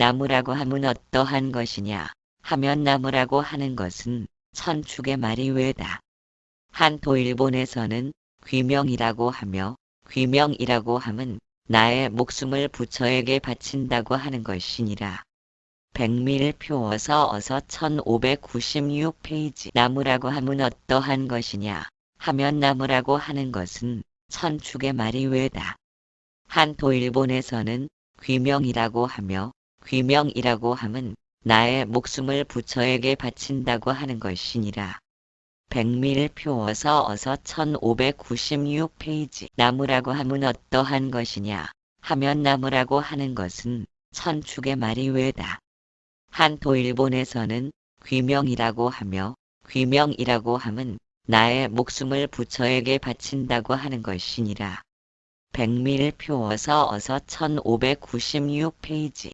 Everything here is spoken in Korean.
나무라고 하면 어떠한 것이냐 하면 나무라고 하는 것은 천축의 말이 왜다. 한토 일본에서는 귀명이라고 하며 귀명이라고 함은 나의 목숨을 부처에게 바친다고 하는 것이니라. 백밀 표어서 어서 1596페이지 나무라고 하면 어떠한 것이냐 하면 나무라고 하는 것은 천축의 말이 왜다. 한토 일본에서는 귀명이라고 하며 귀명이라고 함은 나의 목숨을 부처에게 바친다고 하는 것이니라. 백밀 표어서 어서 1596페이지 나무라고 하면 어떠한 것이냐 하면 나무라고 하는 것은 천축의 말이 왜다. 한토 일본에서는 귀명이라고 하며 귀명이라고 함은 나의 목숨을 부처에게 바친다고 하는 것이니라. 백밀 표어서 어서 1596페이지